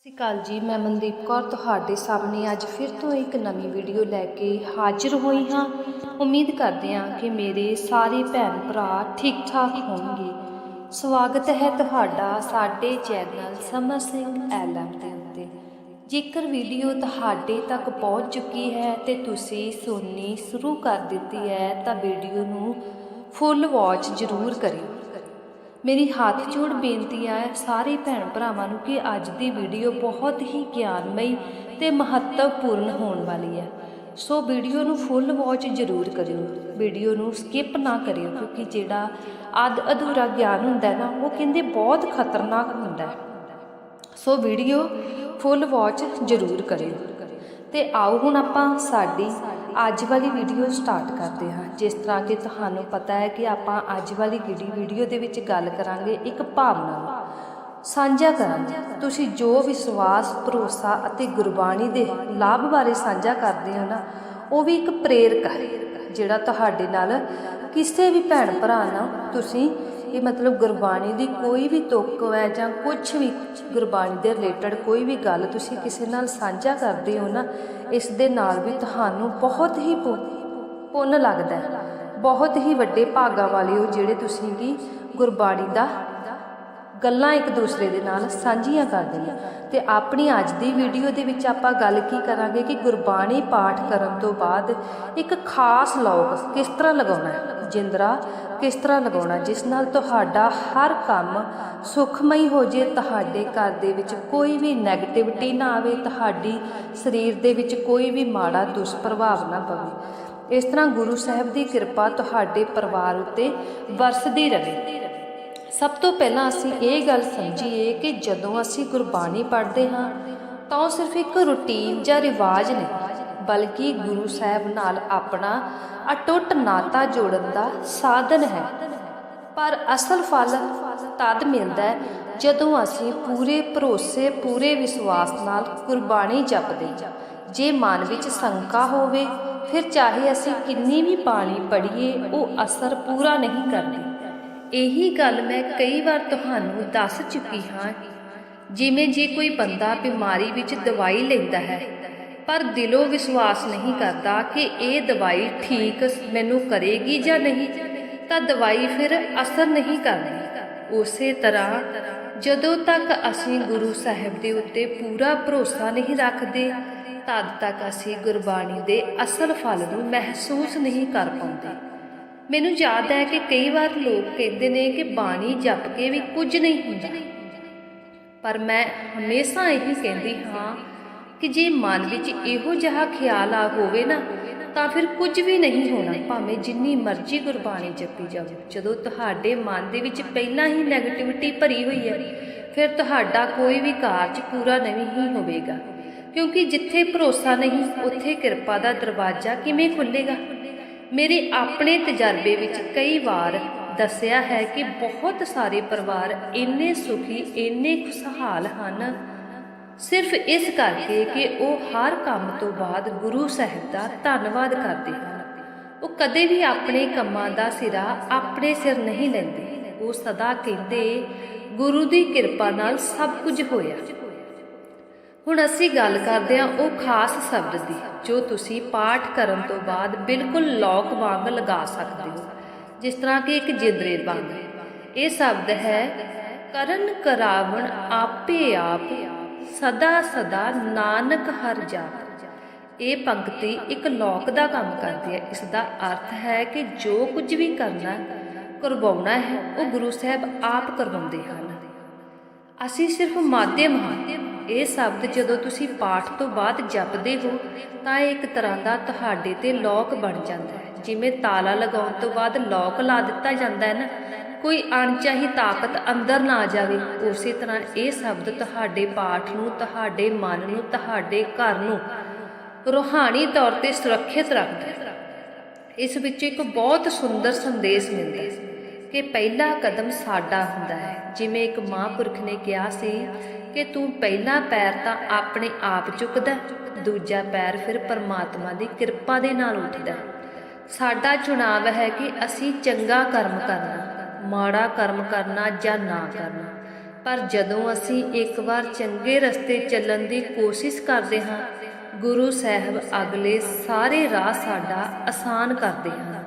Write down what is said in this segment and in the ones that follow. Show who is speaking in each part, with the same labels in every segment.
Speaker 1: ਸਤਿ ਸ਼੍ਰੀ ਅਕਾਲ ਜੀ, ਮੈਂ ਮਨਦੀਪ ਕੌਰ ਤੁਹਾਡੇ ਸਾਹਮਣੇ ਅੱਜ ਫਿਰ ਤੋਂ ਇੱਕ ਨਵੀਂ ਵੀਡੀਓ ਲੈ ਕੇ ਹਾਜ਼ਰ ਹੋਈ ਹਾਂ। ਉਮੀਦ ਕਰਦੇ ਹਾਂ ਕਿ ਮੇਰੇ ਸਾਰੇ ਭੈਣ ਭਰਾ ਠੀਕ ਠਾਕ ਹੋਣਗੇ। ਸਵਾਗਤ ਹੈ ਤੁਹਾਡਾ ਸਾਡੇ ਚੈਨਲ ਸਮਰ ਸਿੰਘ ਐਲਐਮ ਦੇ ਉੱਤੇ ਜੇਕਰ ਵੀਡੀਓ ਤੁਹਾਡੇ ਤੱਕ ਪਹੁੰਚ ਚੁੱਕੀ ਹੈ ਤੇ ਤੁਸੀਂ ਸੁਣਨੀ ਸ਼ੁਰੂ ਕਰ ਦਿੱਤੀ ਹੈ, ਤਾਂ ਵੀਡੀਓ ਨੂੰ ਫੁੱਲ ਵਾਚ ਜ਼ਰੂਰ ਕਰਿਓ। ਮੇਰੀ ਹੱਥ ਜੋੜ ਬੇਨਤੀ ਹੈ ਸਾਰੇ ਭੈਣ ਭਰਾਵਾਂ ਨੂੰ ਕਿ ਅੱਜ ਦੀ ਵੀਡੀਓ ਬਹੁਤ ਹੀ ਗਿਆਨਮਈ ਤੇ ਮਹੱਤਵਪੂਰਨ ਹੋਣ ਵਾਲੀ ਹੈ। ਸੋ ਵੀਡੀਓ ਨੂੰ ਫੁੱਲ ਵਾਚ ਜ਼ਰੂਰ ਕਰਿਓ। ਵੀਡੀਓ ਨੂੰ ਸਕਿਪ ਨਾ ਕਰਿਓ ਕਿਉਂਕਿ ਜਿਹੜਾ ਅੱਧ ਅਧੂਰਾ ਗਿਆਨ ਹੁੰਦਾ ਨਾ, ਉਹ ਕਹਿੰਦੇ ਬਹੁਤ ਖਤਰਨਾਕ ਹੁੰਦਾ ਹੈ। ਸੋ ਵੀਡੀਓ ਫੁੱਲ ਵਾਚ ਜ਼ਰੂਰ ਕਰਿਓ। ਤੇ ਆਓ ਹੁਣ ਆਪਾਂ ਸਾਡੀ ਅੱਜ ਵਾਲੀ ਵੀਡੀਓ ਸਟਾਰਟ ਕਰਦੇ ਹਾਂ, ਜਿਸ ਤਰ੍ਹਾਂ ਕਿ ਤੁਹਾਨੂੰ ਪਤਾ ਹੈ ਕਿ ਆਪਾਂ ਅੱਜ ਵਾਲੀ ਵੀਡੀ ਵੀਡੀਓ ਦੇ ਵਿੱਚ ਗੱਲ ਕਰਾਂਗੇ, ਇੱਕ ਭਾਵਨਾ ਨੂੰ ਸਾਂਝਾ ਕਰਾਂਗੇ। ਤੁਸੀਂ ਜੋ ਵਿਸ਼ਵਾਸ, ਭਰੋਸਾ ਅਤੇ ਗੁਰਬਾਣੀ ਦੇ ਲਾਭ ਬਾਰੇ ਸਾਂਝਾ ਕਰਦੇ ਹੋ ਨਾ, ਉਹ ਵੀ ਇੱਕ ਪ੍ਰੇਰਕ ਹੈ, ਜਿਹੜਾ ਤੁਹਾਡੇ ਨਾਲ ਕਿਸੇ ਵੀ ਭੈਣ ਭਰਾ ਨਾਲ ਤੁਸੀਂ ਇਹ ਮਤਲਬ ਗੁਰਬਾਣੀ ਦੀ ਕੋਈ ਵੀ ਤੁਕ ਹੈ ਜਾਂ ਕੁਝ ਵੀ ਗੁਰਬਾਣੀ ਦੇ ਰਿਲੇਟਡ ਕੋਈ ਵੀ ਗੱਲ ਤੁਸੀਂ ਕਿਸੇ ਨਾਲ ਸਾਂਝਾ ਕਰਦੇ ਹੋ ਨਾ, ਇਸ ਦੇ ਨਾਲ ਵੀ ਤੁਹਾਨੂੰ ਬਹੁਤ ਹੀ ਪੁ- ਪੁੰਨ ਲੱਗਦਾ ਹੈ। ਬਹੁਤ ਹੀ ਵੱਡੇ ਭਾਗਾਂ ਵਾਲੇ ਹੋ ਜਿਹੜੇ ਤੁਸੀਂ ਕੀ ਗੁਰਬਾਣੀ ਦਾ ਗੱਲਾਂ ਇੱਕ ਦੂਸਰੇ ਦੇ ਨਾਲ ਸਾਂਝੀਆਂ ਕਰਦੇ ਨੇ ਤੇ ਆਪਣੀ ਅੱਜ ਦੀ ਵੀਡੀਓ ਦੇ ਵਿੱਚ ਆਪਾਂ ਗੱਲ ਕੀ ਕਰਾਂਗੇ ਕਿ ਗੁਰਬਾਣੀ ਪਾਠ ਕਰਨ ਤੋਂ ਬਾਅਦ ਇੱਕ ਖਾਸ ਲੋਕ ਕਿਸ ਤਰ੍ਹਾਂ ਲਗਾਉਣਾ ਹੈ? ਜਿੰਦਰਾ ਕਿਸ ਤਰ੍ਹਾਂ ਲਗਾਉਣਾ ਜਿਸ ਨਾਲ ਤੁਹਾਡਾ ਹਰ ਕੰਮ ਸੁਖਮਈ ਹੋ ਜੇ, ਤੁਹਾਡੇ ਘਰ ਦੇ ਵਿੱਚ ਕੋਈ ਵੀ ਨੈਗੇਟਿਵਿਟੀ ਨਾ ਆਵੇ, ਤੁਹਾਡੀ ਸਰੀਰ ਦੇ ਵਿੱਚ ਕੋਈ ਵੀ ਮਾੜਾ ਦੁਸ਼ਪ੍ਰਭਾਵ ਨਾ ਪਵੇ। ਇਸ ਤਰ੍ਹਾਂ ਗੁਰੂ ਸਾਹਿਬ ਦੀ ਕਿਰਪਾ ਤੁਹਾਡੇ ਪਰਿਵਾਰ ਉੱਤੇ ਵਰਸਦੀ ਰਹੇ। ਸਭ ਤੋਂ ਪਹਿਲਾਂ ਅਸੀਂ ਇਹ ਗੱਲ ਸਮਝੀਏ ਕਿ ਜਦੋਂ ਅਸੀਂ ਗੁਰਬਾਣੀ ਪੜ੍ਹਦੇ ਹਾਂ, ਤਾਂ ਉਹ ਸਿਰਫ ਇੱਕ ਰੁਟੀਨ ਜਾਂ ਰਿਵਾਜ ਨਹੀਂ, ਬਲਕਿ ਗੁਰੂ ਸਾਹਿਬ ਨਾਲ ਆਪਣਾ ਅਟੁੱਟ ਨਾਤਾ ਜੋੜਨ ਦਾ ਸਾਧਨ ਹੈ। ਪਰ ਅਸਲ ਫਲ ਤਦ ਮਿਲਦਾ ਹੈ ਜਦੋਂ ਅਸੀਂ ਪੂਰੇ ਭਰੋਸੇ, ਪੂਰੇ ਵਿਸ਼ਵਾਸ ਨਾਲ ਗੁਰਬਾਣੀ ਜਪਦੇ ਜੇ ਮਨ ਵਿੱਚ ਸ਼ੰਕਾ ਹੋਵੇ, ਫਿਰ ਚਾਹੇ ਅਸੀਂ ਕਿੰਨੀ ਵੀ ਬਾਣੀ ਪੜ੍ਹੀਏ, ਉਹ ਅਸਰ ਪੂਰਾ ਨਹੀਂ ਕਰਦੀ। ਇਹੀ ਗੱਲ ਮੈਂ ਕਈ ਵਾਰ ਤੁਹਾਨੂੰ ਦੱਸ ਚੁੱਕੀ ਹਾਂ। ਜਿਵੇਂ ਜੇ ਕੋਈ ਬੰਦਾ ਬਿਮਾਰੀ ਵਿੱਚ ਦਵਾਈ ਲੈਂਦਾ ਹੈ, ਪਰ ਦਿਲੋਂ ਵਿਸ਼ਵਾਸ ਨਹੀਂ ਕਰਦਾ ਕਿ ਇਹ ਦਵਾਈ ਠੀਕ ਮੈਨੂੰ ਕਰੇਗੀ ਜਾਂ ਨਹੀਂ, ਤਾਂ ਦਵਾਈ ਫਿਰ ਅਸਰ ਨਹੀਂ ਕਰਦੀ। ਉਸੇ ਤਰ੍ਹਾਂ ਜਦੋਂ ਤੱਕ ਅਸੀਂ ਗੁਰੂ ਸਾਹਿਬ ਦੇ ਉੱਤੇ ਪੂਰਾ ਭਰੋਸਾ ਨਹੀਂ ਰੱਖਦੇ, ਤਦ ਤੱਕ ਅਸੀਂ ਗੁਰਬਾਣੀ ਦੇ ਅਸਲ ਫਲ ਨੂੰ ਮਹਿਸੂਸ ਨਹੀਂ ਕਰ ਪਾਉਂਦੇ। ਮੈਨੂੰ ਯਾਦ ਹੈ ਕਿ ਕਈ ਵਾਰ ਲੋਕ ਕਹਿੰਦੇ ਨੇ ਕਿ ਬਾਣੀ ਜਪ ਕੇ ਵੀ ਕੁਝ ਨਹੀਂ ਹੁੰਦਾ। ਪਰ ਮੈਂ ਹਮੇਸ਼ਾ ਇਹੀ ਕਹਿੰਦੀ ਹਾਂ ਕਿ ਜੇ ਮਨ ਵਿੱਚ ਇਹੋ ਜਿਹਾ ਖਿਆਲ ਆ ਹੋਵੇ ਨਾ, ਤਾਂ ਫਿਰ ਕੁਝ ਵੀ ਨਹੀਂ ਹੋਣਾ, ਭਾਵੇਂ ਜਿੰਨੀ ਮਰਜ਼ੀ ਗੁਰਬਾਣੀ ਜਪੀ ਜਾਵੇ ਜਦੋਂ ਤੁਹਾਡੇ ਮਨ ਦੇ ਵਿੱਚ ਪਹਿਲਾਂ ਹੀ ਨੈਗੇਟਿਵਿਟੀ ਭਰੀ ਹੋਈ ਹੈ, ਫਿਰ ਤੁਹਾਡਾ ਕੋਈ ਵੀ ਕਾਰਜ ਪੂਰਾ ਨਹੀਂ ਹੀ ਹੋਵੇਗਾ। ਕਿਉਂਕਿ ਜਿੱਥੇ ਭਰੋਸਾ ਨਹੀਂ, ਉੱਥੇ ਕਿਰਪਾ ਦਾ ਦਰਵਾਜ਼ਾ ਕਿਵੇਂ ਖੁੱਲੇਗਾ ਮੇਰੇ ਆਪਣੇ ਤਜਰਬੇ ਵਿੱਚ ਕਈ ਵਾਰ ਦੱਸਿਆ ਹੈ ਕਿ ਬਹੁਤ ਸਾਰੇ ਪਰਿਵਾਰ ਇੰਨੇ ਸੁਖੀ, ਇੰਨੇ ਖੁਸ਼ਹਾਲ ਹਨ। ਸਿਰਫ ਇਸ ਕਰਕੇ ਕਿ ਉਹ ਹਰ ਕੰਮ ਤੋਂ ਬਾਅਦ ਗੁਰੂ ਸਾਹਿਬ ਦਾ ਧੰਨਵਾਦ ਕਰਦੇ ਹਨ। ਉਹ ਕਦੇ ਵੀ ਆਪਣੇ ਕੰਮਾਂ ਦਾ ਸਿਰਾ ਆਪਣੇ ਸਿਰ ਨਹੀਂ ਲੈਂਦੇ। ਉਹ ਸਦਾ ਕਹਿੰਦੇ, ਗੁਰੂ ਦੀ ਕਿਰਪਾ ਨਾਲ ਸਭ ਕੁਝ ਹੋਇਆ। ਹੁਣ ਅਸੀਂ ਗੱਲ ਕਰਦੇ ਹਾਂ ਉਹ ਖਾਸ ਸ਼ਬਦ ਦੀ, ਜੋ ਤੁਸੀਂ ਪਾਠ ਕਰਨ ਤੋਂ ਬਾਅਦ ਬਿਲਕੁਲ ਲੋਕ ਵਾਂਗ ਲਗਾ ਸਕਦੇ ਹੋ, ਜਿਸ ਤਰ੍ਹਾਂ ਕਿ ਇੱਕ ਜਿੰਦਰੇ ਵਾਂਗ। ਇਹ ਸ਼ਬਦ ਹੈ, ਕਰਨ ਕਰਾਵਣ ਆਪੇ ਆਪ, ਸਦਾ ਸਦਾ ਨਾਨਕ ਹਰ ਜਾਪ। ਇਹ ਪੰਕਤੀ ਇੱਕ ਲੋਕ ਦਾ ਕੰਮ ਕਰਦੀ ਹੈ। ਇਸ ਦਾ ਅਰਥ ਹੈ ਕਿ ਜੋ ਕੁਝ ਵੀ ਕਰਨਾ, ਕਰਵਾਉਣਾ ਹੈ, ਉਹ ਗੁਰੂ ਸਾਹਿਬ ਆਪ ਕਰਵਾਉਂਦੇ ਹਨ। ਅਸੀਂ ਸਿਰਫ ਮਾਧਿਅਮ ਹਾਂ। ਇਹ ਸ਼ਬਦ ਜਦੋਂ ਤੁਸੀਂ ਪਾਠ ਤੋਂ ਬਾਅਦ ਜਪਦੇ ਹੋ, ਤਾਂ ਇਹ ਇੱਕ ਤਰ੍ਹਾਂ ਦਾ ਤੁਹਾਡੇ ਤੇ ਲੋਕ ਬਣ ਜਾਂਦਾ ਹੈ। ਜਿਵੇਂ ਤਾਲਾ ਲਗਾਉਣ ਤੋਂ ਬਾਅਦ ਲੋਕ ਲਾ ਦਿੱਤਾ ਜਾਂਦਾ ਹੈ ਨਾ, ਕੋਈ ਅਣਚਾਹੀ ਤਾਕਤ ਅੰਦਰ ਨਾ ਜਾਵੇ, ਉਸੇ ਤਰ੍ਹਾਂ ਇਹ ਸ਼ਬਦ ਤੁਹਾਡੇ ਪਾਠ ਨੂੰ, ਤੁਹਾਡੇ ਮਨ ਨੂੰ, ਤੁਹਾਡੇ ਘਰ ਨੂੰ ਰੂਹਾਨੀ ਤੌਰ ਤੇ ਸੁਰੱਖਿਅਤ ਰੱਖਦਾ ਹੈ। ਇਸ ਵਿੱਚ ਇੱਕ ਬਹੁਤ ਸੁੰਦਰ ਸੰਦੇਸ਼ ਮਿਲਦਾ ਹੈ ਕਿ ਪਹਿਲਾ ਕਦਮ ਸਾਡਾ ਹੁੰਦਾ ਹੈ। ਜਿਵੇਂ ਇੱਕ ਮਹਾਂਪੁਰਖ ਨੇ ਕਿਹਾ ਸੀ ਕਿ ਤੂੰ ਪਹਿਲਾ ਪੈਰ ਤਾਂ ਆਪਣੇ ਆਪ ਚੁੱਕਦਾ, ਦੂਜਾ ਪੈਰ ਫਿਰ ਪਰਮਾਤਮਾ ਦੀ ਕਿਰਪਾ ਦੇ ਨਾਲ ਉੱਠਦਾ। ਸਾਡਾ ਚੁਣਾਵ ਹੈ ਕਿ ਅਸੀਂ ਚੰਗਾ ਕਰਮ ਕਰਨਾ, ਮਾੜਾ ਕਰਮ ਕਰਨਾ ਜਾਂ ਨਾ ਕਰਨਾ। ਪਰ ਜਦੋਂ ਅਸੀਂ ਇੱਕ ਵਾਰ ਚੰਗੇ ਰਸਤੇ ਚੱਲਣ ਦੀ ਕੋਸ਼ਿਸ਼ ਕਰਦੇ ਹਾਂ, ਗੁਰੂ ਸਾਹਿਬ ਅਗਲੇ ਸਾਰੇ ਰਾਹ ਸਾਡਾ ਆਸਾਨ ਕਰਦੇ ਹਨ।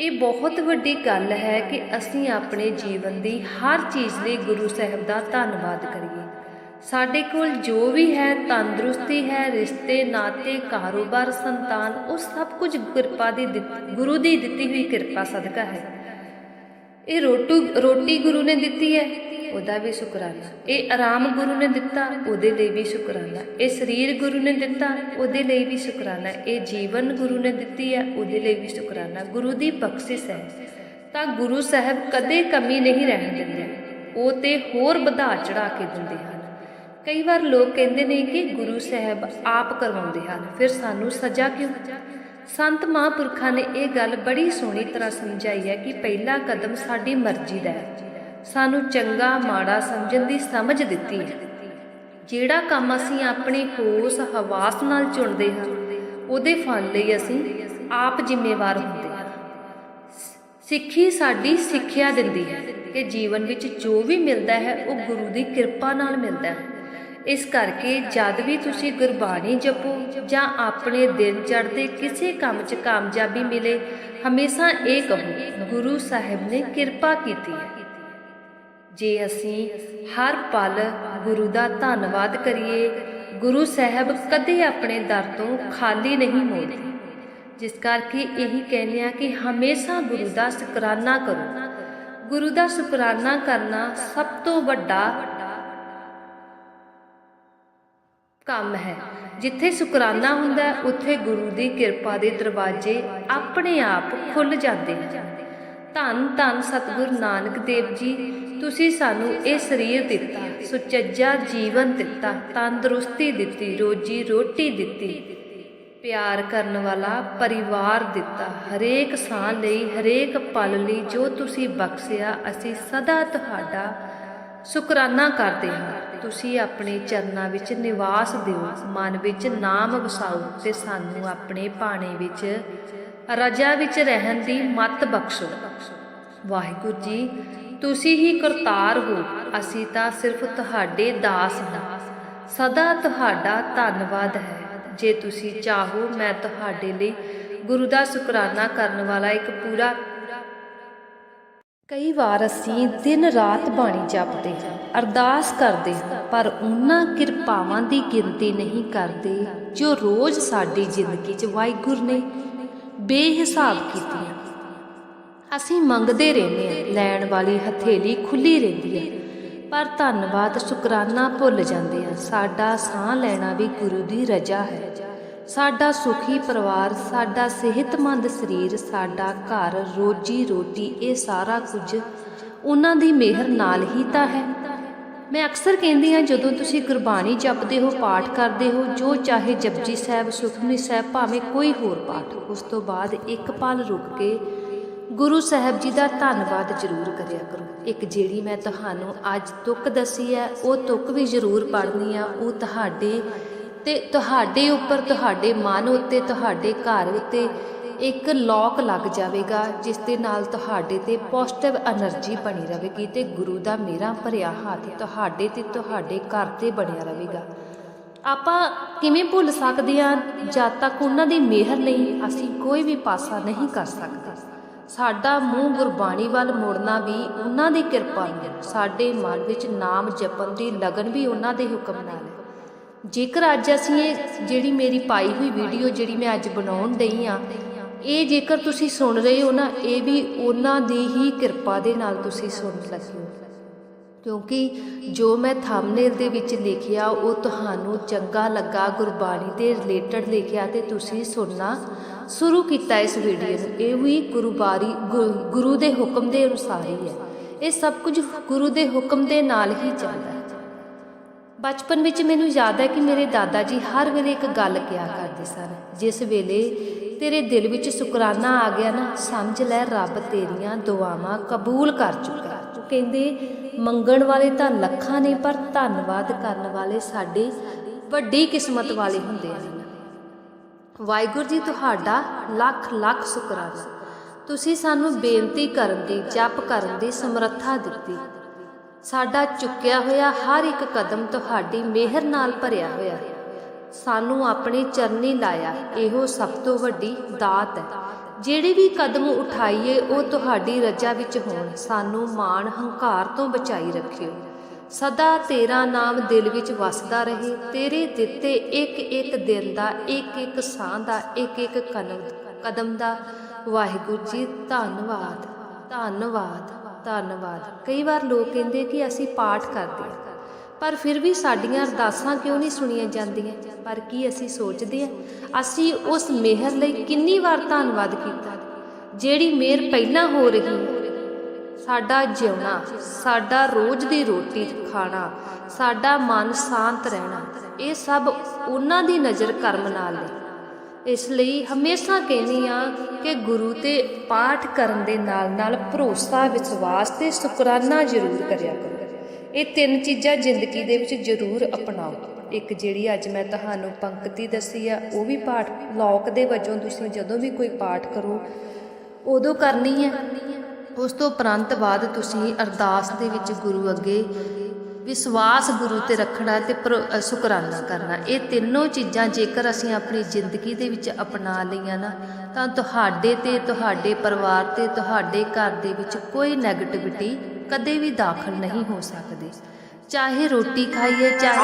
Speaker 1: ਇਹ ਬਹੁਤ ਵੱਡੀ ਗੱਲ ਹੈ ਕਿ ਅਸੀਂ ਆਪਣੇ ਜੀਵਨ ਦੀ ਹਰ ਚੀਜ਼ ਲਈ ਗੁਰੂ ਸਾਹਿਬ ਦਾ ਧੰਨਵਾਦ ਕਰੀਏ। ਸਾਡੇ ਕੋਲ ਜੋ ਵੀ ਹੈ, ਤੰਦਰੁਸਤੀ ਹੈ, ਰਿਸ਼ਤੇ, ਨਾਤੇ, ਕਾਰੋਬਾਰ, ਸੰਤਾਨ, ਉਹ ਸਭ ਕੁਝ ਕਿਰਪਾ ਦੀ ਦਿੱਤ- ਗੁਰੂ ਦੀ ਦਿੱਤੀ ਹੋਈ ਕਿਰਪਾ ਸਦਕਾ ਹੈ। ਇਹ ਰੋਟੂ, ਰੋਟੀ ਗੁਰੂ ਨੇ ਦਿੱਤੀ ਹੈ, ਉਹਦਾ ਵੀ ਸ਼ੁਕਰਾਨਾ। ਇਹ ਆਰਾਮ ਗੁਰੂ ਨੇ ਦਿੱਤਾ, ਉਹਦੇ ਲਈ ਵੀ ਸ਼ੁਕਰਾਨਾ। ਇਹ ਸਰੀਰ ਗੁਰੂ ਨੇ ਦਿੱਤਾ, ਉਹਦੇ ਲਈ ਵੀ ਸ਼ੁਕਰਾਨਾ। ਇਹ ਜੀਵਨ ਗੁਰੂ ਨੇ ਦਿੱਤੀ ਹੈ, ਉਹਦੇ ਲਈ ਵੀ ਸ਼ੁਕਰਾਨਾ। ਗੁਰੂ ਦੀ ਬਖਸ਼ਿਸ਼ ਹੈ। ਤਾਂ ਗੁਰੂ ਸਾਹਿਬ ਕਦੇ ਕਮੀ ਨਹੀਂ ਰਹਿਣ ਦਿੰਦੇ। ਉਹ ਤੇ ਹੋਰ ਵਧਾ ਚੜਾ ਕੇ ਦਿੰਦੇ ਹਨ। ਕਈ ਵਾਰ ਲੋਕ ਕਹਿੰਦੇ ਨੇ ਕਿ ਗੁਰੂ ਸਾਹਿਬ ਆਪ ਕਰਵਾਉਂਦੇ ਹਨ। ਫਿਰ ਸਾਨੂੰ ਸਜ਼ਾ ਕਿਉਂ? ਸੰਤ ਮਹਾਂਪੁਰਖਾਂ ਨੇ ਇਹ ਗੱਲ ਬੜੀ ਸੋਹਣੀ ਤਰ੍ਹਾਂ ਸਮਝਾਈ ਹੈ ਕਿ ਪਹਿਲਾ ਕਦਮ ਸਾਡੀ ਮਰਜ਼ੀ ਦਾ ਹੈ। ਸਾਨੂੰ ਚੰਗਾ, ਮਾੜਾ ਸਮਝਣ ਦੀ ਸਮਝ ਦਿੱਤੀ ਹੈ। ਜਿਹੜਾ ਕੰਮ ਅਸੀਂ ਆਪਣੇ ਹੋਸ, ਹਵਾਸ ਨਾਲ ਚੁਣਦੇ ਹਾਂ, ਉਹਦੇ ਫਲ ਲਈ ਅਸੀਂ ਆਪ ਜ਼ਿੰਮੇਵਾਰ ਹੁੰਦੇ ਹਾਂ। ਸਿੱਖੀ ਸਾਡੀ ਸਿੱਖਿਆ ਦਿੰਦੀ ਹੈ ਕਿ ਜੀਵਨ ਵਿੱਚ ਜੋ ਵੀ ਮਿਲਦਾ ਹੈ, ਉਹ ਗੁਰੂ ਦੀ ਕਿਰਪਾ ਨਾਲ ਮਿਲਦਾ ਹੈ। ਇਸ ਕਰਕੇ ਜਦ ਵੀ ਤੁਸੀਂ ਗੁਰਬਾਣੀ ਜਪੋ ਜਾਂ ਆਪਣੇ ਦਿਨ ਚੜ੍ਹਦੇ ਕਿਸੇ ਕੰਮ 'ਚ ਕਾਮਯਾਬੀ ਮਿਲੇ, ਹਮੇਸ਼ਾ ਇਹ ਕਹੋ, ਗੁਰੂ ਸਾਹਿਬ ਨੇ ਕਿਰਪਾ ਕੀਤੀ ਹੈ। ਜੇ ਅਸੀਂ ਹਰ ਪਲ ਗੁਰੂ ਦਾ ਧੰਨਵਾਦ ਕਰੀਏ, ਗੁਰੂ ਸਾਹਿਬ ਕਦੇ ਆਪਣੇ ਦਰ ਤੋਂ ਖਾਲੀ ਨਹੀਂ ਮੋੜਦੇ ਜਿਸ ਕਰਕੇ ਇਹੀ ਕਹਿੰਦੇ ਆ ਕਿ ਹਮੇਸ਼ਾ ਗੁਰੂ ਦਾ ਸ਼ੁਕਰਾਨਾ ਕਰੋ। ਗੁਰੂ ਦਾ ਸ਼ੁਕਰਾਨਾ ਕਰਨਾ ਸਭ ਤੋਂ ਵੱਡਾ ਕੰਮ ਹੈ। ਜਿੱਥੇ ਸ਼ੁਕਰਾਨਾ ਹੁੰਦਾ ਉੱਥੇ ਗੁਰੂ ਦੀ ਕਿਰਪਾ ਦੇ ਦਰਵਾਜ਼ੇ ਆਪਣੇ ਆਪ ਖੁੱਲ ਜਾਂਦੇ ਹਨ। ਧੰਨ ਧੰਨ ਸਤਿਗੁਰ ਨਾਨਕ ਦੇਵ ਜੀ, ਤੁਸੀਂ ਸਾਨੂੰ ਇਹ ਸਰੀਰ ਦਿੱਤਾ, ਸੁਚੱਜਾ ਜੀਵਨ ਦਿੱਤਾ, ਤੰਦਰੁਸਤੀ ਦਿੱਤੀ, ਰੋਜੀ ਰੋਟੀ ਦਿੱਤੀ, ਪਿਆਰ ਕਰਨ ਵਾਲਾ ਪਰਿਵਾਰ ਦਿੱਤਾ, ਹਰੇਕ ਸਾਹ ਲਈ, ਹਰੇਕ ਪਲ ਲਈ ਜੋ ਤੁਸੀਂ ਬਖਸ਼ਿਆ, ਅਸੀਂ ਸਦਾ ਤੁਹਾਡਾ ਸ਼ੁਕਰਾਨਾ ਕਰਦੇ ਹਾਂ। ਤੁਸੀਂ ਆਪਣੇ ਚਰਨਾਂ ਵਿੱਚ ਨਿਵਾਸ ਦਿਓ, ਮਨ ਵਿੱਚ ਨਾਮ ਵਸਾਓ ਤੇ ਸਾਨੂੰ ਆਪਣੇ ਬਾਣੇ ਵਿੱਚ, ਰਜਾ ਵਿੱਚ ਰਹਿਣ ਦੀ ਮਤ ਬਖਸ਼ੋ। ਵਾਹਿਗੁਰੂ ਜੀ, ਤੁਸੀਂ ਹੀ ਕਰਤਾਰ ਹੋ, ਅਸੀਂ ਤਾਂ ਸਿਰਫ ਤੁਹਾਡੇ ਦਾਸ ਹਾਂ। ਸਦਾ ਤੁਹਾਡਾ ਧੰਨਵਾਦ ਹੈ। ਜੇ ਤੁਸੀਂ ਚਾਹੋ, ਮੈਂ ਤੁਹਾਡੇ ਲਈ ਗੁਰੂ ਦਾ ਸ਼ੁਕਰਾਨਾ ਕਰਨ ਵਾਲਾ ਇੱਕ ਪੂਰਾ ਕਈ ਵਾਰ ਅਸੀਂ ਦਿਨ ਰਾਤ ਬਾਣੀ ਜਪਦੇ ਹਾਂ, ਅਰਦਾਸ ਕਰਦੇ ਹਾਂ, ਪਰ ਉਹਨਾਂ ਕਿਰਪਾਵਾਂ ਦੀ ਗਿਣਤੀ ਨਹੀਂ ਕਰਦੇ ਜੋ ਰੋਜ਼ ਸਾਡੀ ਜ਼ਿੰਦਗੀ 'ਚ ਵਾਹਿਗੁਰੂ ਨੇ ਬੇਹਿਸਾਬ ਕੀਤੀਆਂ। ਅਸੀਂ ਮੰਗਦੇ ਰਹਿੰਦੇ ਹਾਂ, ਲੈਣ ਵਾਲੀ ਹਥੇਲੀ ਖੁੱਲੀ ਰਹਿੰਦੀ ਹੈ, ਪਰ ਧੰਨਵਾਦ ਸ਼ੁਕਰਾਨਾ ਭੁੱਲ ਜਾਂਦੇ ਹਾਂ, ਸਾਡਾ ਸਾਹ ਲੈਣਾ ਵੀ ਗੁਰੂ ਦੀ ਰਜਾ ਹੈ। ਸਾਡਾ ਸੁਖੀ ਪਰਿਵਾਰ, ਸਾਡਾ ਸਿਹਤਮੰਦ ਸਰੀਰ, ਸਾਡਾ ਘਰ ਰੋਜੀ ਰੋਟੀ, ਇਹ ਸਾਰਾ ਕੁਝ ਉਹਨਾਂ ਦੀ ਮਿਹਰ ਨਾਲ ਹੀ ਤਾਂ ਹੈ। ਮੈਂ ਅਕਸਰ ਕਹਿੰਦੀ ਹਾਂ, ਜਦੋਂ ਤੁਸੀਂ ਗੁਰਬਾਣੀ ਜਪਦੇ ਹੋ, ਪਾਠ ਕਰਦੇ ਹੋ, ਜੋ ਚਾਹੇ ਜਪਜੀ ਸਾਹਿਬ, ਸੁਖਮਨੀ ਸਾਹਿਬ, ਭਾਵੇਂ ਕੋਈ ਹੋਰ ਪਾਠ, ਉਸ ਤੋਂ ਬਾਅਦ ਇੱਕ ਪਲ ਰੁਕ ਕੇ ਗੁਰੂ ਸਾਹਿਬ ਜੀ ਦਾ ਧੰਨਵਾਦ ਜ਼ਰੂਰ ਕਰਿਆ ਕਰੋ। ਇੱਕ ਜਿਹੜੀ ਮੈਂ ਤੁਹਾਨੂੰ ਅੱਜ ਤੁਕ ਦਸੀ ਹੈ, ਉਹ ਤੁਕ ਵੀ ਜ਼ਰੂਰ ਪੜ੍ਹਨੀ ਆ, ਉਹ ਤੁਹਾਡੇ ਤੇ ਤੁਹਾਡੇ ਉੱਪਰ, ਤੁਹਾਡੇ ਮਨ ਉੱਤੇ, ਤੁਹਾਡੇ ਘਰ ਉੱਤੇ ਇੱਕ ਲੋਕ ਲੱਗ ਜਾਵੇਗਾ, ਜਿਸ ਦੇ ਨਾਲ ਤੁਹਾਡੇ ਤੇ ਪੋਜ਼ਿਟਿਵ એનર્ਜੀ ਬਣੀ ਰਹੇਗੀ ਤੇ ਗੁਰੂ ਦਾ ਮੇਰਾ ਭਰਿਆ ਹੱਥ ਤੁਹਾਡੇ ਤੇ, ਤੁਹਾਡੇ ਘਰ ਤੇ ਬਣਿਆ ਰਹੇਗਾ। ਆਪਾਂ ਕਿਵੇਂ ਭੁੱਲ ਸਕਦੇ ਹਾਂ? ਜਦ ਤੱਕ ਉਹਨਾਂ ਦੀ ਮਿਹਰ ਨਹੀਂ, ਅਸੀਂ ਕੋਈ ਵੀ ਪਾਸਾ ਨਹੀਂ ਕਰ ਸਕਦੇ। ਸਾਡਾ ਮੂੰਹ ਗੁਰਬਾਣੀ ਵੱਲ ਮੁੜਨਾ ਵੀ ਉਹਨਾਂ ਦੀ ਕਿਰਪਾ ਨਾਲ ਸਾਡੇ ਮਨ ਵਿੱਚ ਨਾਮ ਜਪਣ ਦੀ ਲਗਨ ਵੀ ਉਹਨਾਂ ਦੇ ਹੁਕਮ ਨਾਲ ਹੈ। ਜੇਕਰ ਅੱਜ ਅਸੀਂ ਇਹ ਜਿਹੜੀ ਮੇਰੀ ਪਾਈ ਹੋਈ ਵੀਡੀਓ ਜਿਹੜੀ ਮੈਂ ਅੱਜ ਬਣਾਉਣ ਡਈ ਆ ਇਹ ਜੇਕਰ ਤੁਸੀਂ ਸੁਣ ਰਹੇ ਹੋ ਨਾ, ਇਹ ਵੀ ਉਹਨਾਂ ਦੀ ਹੀ ਕਿਰਪਾ ਦੇ ਨਾਲ ਤੁਸੀਂ ਸੁਣ ਲੱਗੇ ਕਿਉਂਕਿ ਜੋ ਮੈਂ ਥੰਬਨੇਲ ਦੇ ਵਿੱਚ ਲਿਖਿਆ, ਉਹ ਤੁਹਾਨੂੰ ਚੰਗਾ ਲੱਗਾ, ਗੁਰਬਾਣੀ ਦੇ ਰਿਲੇਟਡ ਲਿਖਿਆ ਤੇ ਤੁਸੀਂ ਸੁਣਨਾ ਸ਼ੁਰੂ ਕੀਤਾ ਇਸ ਵੀਡੀਓ ਨੂੰ। ਇਹ ਵੀ ਗੁਰਬਾਰੀ, ਗੁ- ਗੁਰੂ ਦੇ ਹੁਕਮ ਦੇ ਅਨੁਸਾਰ ਹੀ ਹੈ। ਇਹ ਸਭ ਕੁਝ ਗੁਰੂ ਦੇ ਹੁਕਮ ਦੇ ਨਾਲ ਹੀ ਚੱਲਦਾ ਹੈ। ਬਚਪਨ ਵਿੱਚ ਮੈਨੂੰ ਯਾਦ ਹੈ ਕਿ ਮੇਰੇ ਦਾਦਾ ਜੀ ਹਰ ਵੇਲੇ ਇੱਕ ਗੱਲ ਕਿਹਾ ਕਰਦੇ ਸਨ, ਜਿਸ ਵੇਲੇ ਤੇਰੇ ਦਿਲ ਵਿੱਚ ਸ਼ੁਕਰਾਨਾ ਆ ਗਿਆ ਨਾ, ਸਮਝ ਲੈ ਰੱਬ ਤੇਰੀਆਂ ਦੁਆਵਾਂ ਕਬੂਲ ਕਰ ਚੁੱਕਾ। ਉਹ ਕਹਿੰਦੇ, ਮੰਗਣ ਵਾਲੇ ਤਾਂ ਲੱਖਾਂ ਨੇ, ਪਰ ਧੰਨਵਾਦ ਕਰਨ ਵਾਲੇ ਸਾਡੇ ਵੱਡੀ ਕਿਸਮਤ ਵਾਲੇ ਹੁੰਦੇ ਹਨ ਵਾਹਿਗੁਰੂ ਜੀ, ਤੁਹਾਡਾ ਲੱਖ ਲੱਖ ਸ਼ੁਕਰਾਨਾ। ਤੁਸੀਂ ਸਾਨੂੰ ਬੇਨਤੀ ਕਰਨ ਦੀ, ਜਪ ਕਰਨ ਦੀ ਸਮਰੱਥਾ ਦਿੱਤੀ। ਸਾਡਾ ਚੁੱਕਿਆ ਹੋਇਆ ਹਰ ਇੱਕ ਕਦਮ ਤੁਹਾਡੀ ਮਿਹਰ ਨਾਲ ਭਰਿਆ ਹੋਇਆ ਹੈ। ਸਾਨੂੰ ਆਪਣੇ ਚਰਨੀ ਲਾਇਆ ਇਹੋ ਸਭ ਤੋਂ ਵੱਡੀ ਦਾਤ ਹੈ। ਜਿਹੜੇ ਵੀ ਕਦਮ ਉਠਾਈਏ, ਉਹ ਤੁਹਾਡੀ ਰਜਾ ਵਿੱਚ ਹੋਣ। ਸਾਨੂੰ ਮਾਣ ਹੰਕਾਰ ਤੋਂ ਬਚਾਈ ਰੱਖਿਓ। ਸਦਾ ਤੇਰਾ ਨਾਮ ਦਿਲ ਵਿੱਚ ਵਸਦਾ ਰਹੇ। ਤੇਰੇ ਦਿੱਤੇ ਇੱਕ ਇੱਕ ਦਿਨ ਦਾ ਇੱਕ ਇੱਕ ਸਾਹ ਦਾ ਇੱਕ ਇੱਕ ਕਦਮ ਕਦਮ ਦਾ। ਵਾਹਿਗੁਰੂ ਜੀ, ਧੰਨਵਾਦ। ਧੰਨਵਾਦ। ਧੰਨਵਾਦ। ਕਈ ਵਾਰ ਲੋਕ ਕਹਿੰਦੇ ਕਿ ਅਸੀਂ ਪਾਠ ਕਰਦੇ ਹਾਂ। ਪਰ ਫਿਰ ਵੀ ਸਾਡੀਆਂ ਅਰਦਾਸਾਂ ਕਿਉਂ ਨਹੀਂ ਸੁਣੀਆਂ ਜਾਂਦੀਆਂ? ਪਰ ਕੀ ਅਸੀਂ ਸੋਚਦੇ ਹਾਂ? ਅਸੀਂ ਉਸ ਮਿਹਰ ਲਈ ਕਿੰਨੀ ਵਾਰ ਧੰਨਵਾਦ ਕੀਤਾ? ਜਿਹੜੀ ਮਿਹਰ ਪਹਿਲਾਂ ਹੋ ਰਹੀ ਸਾਡਾ ਜਿਉਣਾ, ਸਾਡਾ ਰੋਜ਼ ਦੀ ਰੋਟੀ ਖਾਣਾ, ਸਾਡਾ ਮਨ ਸ਼ਾਂਤ ਰਹਿਣਾ, ਇਹ ਸਭ ਉਹਨਾਂ ਦੀ ਨਜ਼ਰ ਕਰਮ ਨਾਲ ਹੈ ਇਸ ਲਈ ਹਮੇਸ਼ਾ ਕਹਿੰਦੀ ਆ ਕਿ ਗੁਰੂ ਤੇ ਪਾਠ ਕਰਨ ਦੇ ਨਾਲ ਨਾਲ ਭਰੋਸਾ, ਵਿਸ਼ਵਾਸ ਤੇ ਸ਼ੁਕਰਾਨਾ ਜ਼ਰੂਰ ਕਰਿਆ ਕਰੋ। ਇਹ ਤਿੰਨ ਚੀਜ਼ਾਂ ਜ਼ਿੰਦਗੀ ਦੇ ਵਿੱਚ ਜ਼ਰੂਰ ਅਪਣਾਓ। ਇੱਕ ਜਿਹੜੀ ਅੱਜ ਮੈਂ ਤੁਹਾਨੂੰ ਪੰਕਤੀ ਦੱਸੀ ਆ, ਉਹ ਵੀ ਪਾਠ ਲੋਕ ਦੇ ਵਜੋਂ ਤੁਸੀਂ ਜਦੋਂ ਵੀ ਕੋਈ ਪਾਠ ਕਰੋ, ਉਦੋਂ ਕਰਨੀ ਹੈ ਉਸ ਤੋਂ ਉਪਰੰਤ ਬਾਅਦ ਤੁਸੀਂ ਅਰਦਾਸ ਦੇ ਵਿੱਚ ਗੁਰੂ ਅੱਗੇ ਵਿਸ਼ਵਾਸ ਗੁਰੂ ਤੇ ਰੱਖਣਾ ਤੇ ਪਰ- ਸ਼ੁਕਰਾਨਾ ਕਰਨਾ। ਇਹ ਤਿੰਨੋਂ ਚੀਜ਼ਾਂ ਜੇਕਰ ਅਸੀਂ ਆਪਣੀ ਜ਼ਿੰਦਗੀ ਦੇ ਵਿੱਚ ਅਪਣਾ ਲਈਆਂ ਨਾ, ਤਾਂ ਤੁਹਾਡੇ ਤੇ, ਤੁਹਾਡੇ ਪਰਿਵਾਰ ਤੇ, ਤੁਹਾਡੇ ਘਰ ਦੇ ਵਿੱਚ ਕੋਈ ਨੈਗੇਟਿਵਿਟੀ ਕਦੇ ਵੀ ਦਾਖਲ ਨਹੀਂ ਹੋ ਸਕਦੀ। ਚਾਹੇ ਰੋਟੀ ਖਾਈਏ, ਚਾਹੇ